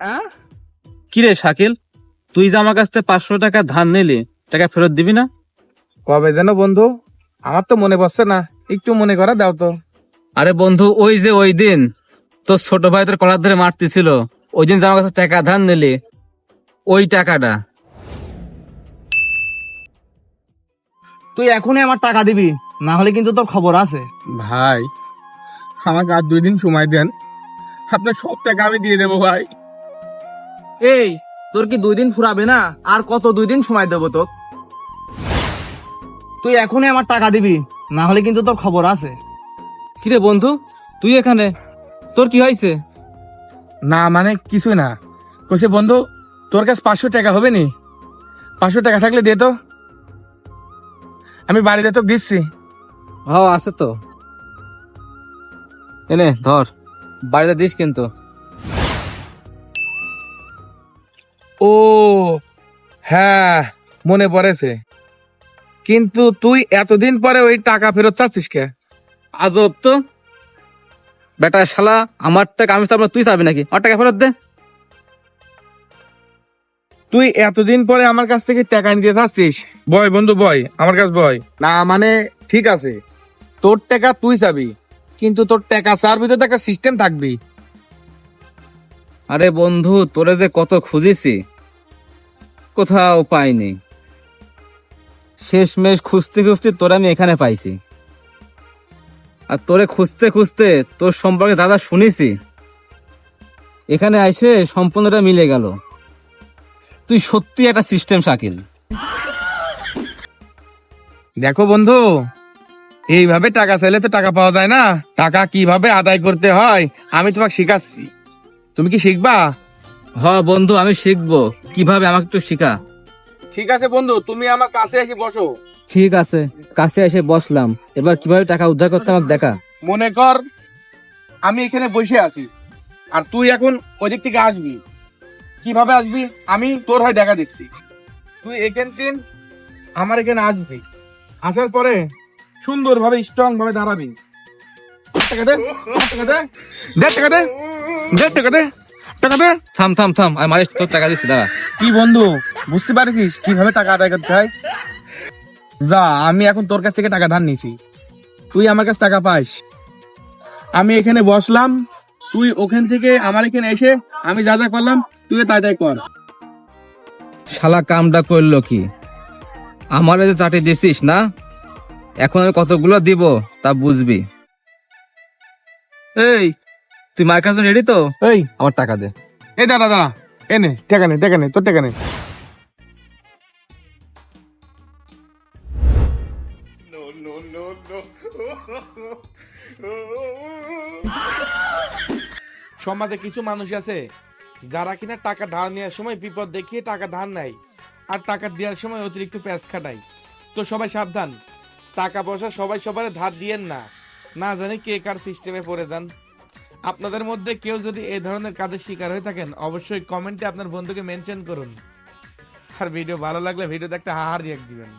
হ্যাঁ? কিরে শাকিল তুই যে আমার কাছ থেকে পাঁচশো টাকা ধার নিলি টাকা ফেরত দিবি না? কবে যেন বন্ধু? আমার তো মনে পড়ছে না একটু মনে করা দাও তো। আরে বন্ধু ওই যে ওই দিন তোর ছোট ভাই তোর কলার ধরে মারতেছিল ওই দিন যে আমার কাছে টাকা ধার নিলি ওই টাকাটা। তুই এখনই আমার টাকা দিবি না হলে কিন্তু তোর খবর আছে। ভাই আমাকে আর দুই দিন সময় দেন আপনার সব টাকা আমি দিয়ে দেবো ভাই। এই তোর কি দুই দিন ফুরাবে না? আর কত দুই দিন সময় দেবো তোর? তুই এখনই আমার টাকা দিবি না হলে কিন্তু তোর খবর আছে। কিরে বন্ধু তুই এখানে? তোর কি হয়েছে? না মানে কিছুই না। কইছে বন্ধু তোর কাছে পাঁচশো টাকা হবে নি? পাঁচশো টাকা থাকলে দে তো। আমি বাড়িতে তো দিচ্ছি। হ আছে তো। এনে ধর বাড়িতে দিস কিন্তু। ও হ্যাঁ মনে পড়েছে। কিন্তু তুই এতদিন পরে ওই টাকা ফেরত চাচ্ছিস কে? আজব তো। বেটা শালা আমার টাকা আমি চাবো তুই চাবি নাকি? আমার টাকা ফেরত দে। তুই এতদিন পরে আমার কাছ থেকে টাকা নিতে চাচ্ছিস? বয় বন্ধু বয় আমার কাছে বয়। না মানে ঠিক আছে। তোর টাকা তুই চাবি কিন্তু তোর টাকা চার ভিতরে তো একটা সিস্টেম থাকবি আরে বন্ধু, তোরে যে কত খুঁজেছি, কোথাও পাইনি। শেষ মেশ খুঁজতে খুঁজতে তোরে আমি এখানে পাইছি। আর তোরে খুঁজতে খুঁজতে তোর সম্পর্কে দাদা শুনেছি, এখানে আইসে সম্পূর্ণটা মিলে গেল। তুই সত্যি একটা সিস্টেম, শাকিল। দেখো বন্ধু, এইভাবে টাকা চাইলে তো টাকা পাওয়া যায় না। টাকা কীভাবে আদায় করতে হয়, আমি তোমাকে শিখাচ্ছি। তুমি কি শিখবা? হ বন্ধু আমি শিখব। কীভাবে আমাকে একটু শিখা? ঠিক আছে বন্ধু তুমি আমার কাছে এসে বসো। ঠিক আছে কাছে এসে বসলাম। এবার কীভাবে টাকা উদ্ধার করতে আমাকে দেখা। মনে কর আমি এখানে বসে আছি আর তুই এখন ওই দিক থেকে আসবি। কীভাবে আসবি? আমি তোর হয়ে দেখা দিচ্ছি। তুই এখান দিন আমার এখানে আসবি। আসার পরে সুন্দরভাবে স্ট্রং ভাবে দাঁড়াবি। টাকা দে টাকা দে দে টাকা দে দে টাকা দে টাকা দে। থাম থাম থাম আমি মালিশ তোর টাকা দিচ্ছি দাঁড়া। কি বন্ধু বুঝতে পারছিস কীভাবে টাকা আদায় করতে হয়? যা আমি এখন তোর কাছ থেকে টাকা ধার নিছি। তুই আমার কাছে টাকা পাস। আমি এখানে বসলাম তুই ওখান থেকে আমার এখানে এসে আমি যা যা করলাম তুই তাই তাই কর। শালা কামটা করল কি? আমার যে চাটি দিছিস না? এখন আমি কতগুলো দিব তা বুঝবি। এই তুই মার কাছে রেডি তো? এই আমার টাকা দে। এই দাদা দাদা এনে টাকা নে টাকা নে তোর টাকা নে। সমাজে কিছু মানুষ আছে যারা কিনা টাকা ধার নেওয়ার সময় বিপদ দেখিয়ে টাকা ধার নেয় আর টাকা দেওয়ার সময় অতিরিক্ত প্যাঁচ খাটায়। তো সবাই সাবধান টাকা পয়সা সবাই সবার ধার দিয়েন না। না জানি কে কার সিস্টেমে পড়ে যান। আপনাদের মধ্যে কেউ যদি এই ধরনের কাজের শিকার হয়ে থাকেন, অবশ্যই কমেন্টে আপনার বন্ধুকে মেনশন করুন। আর ভিডিও ভালো লাগলে ভিডিওতে একটা হাহার রিয়াক্ট দিবেন।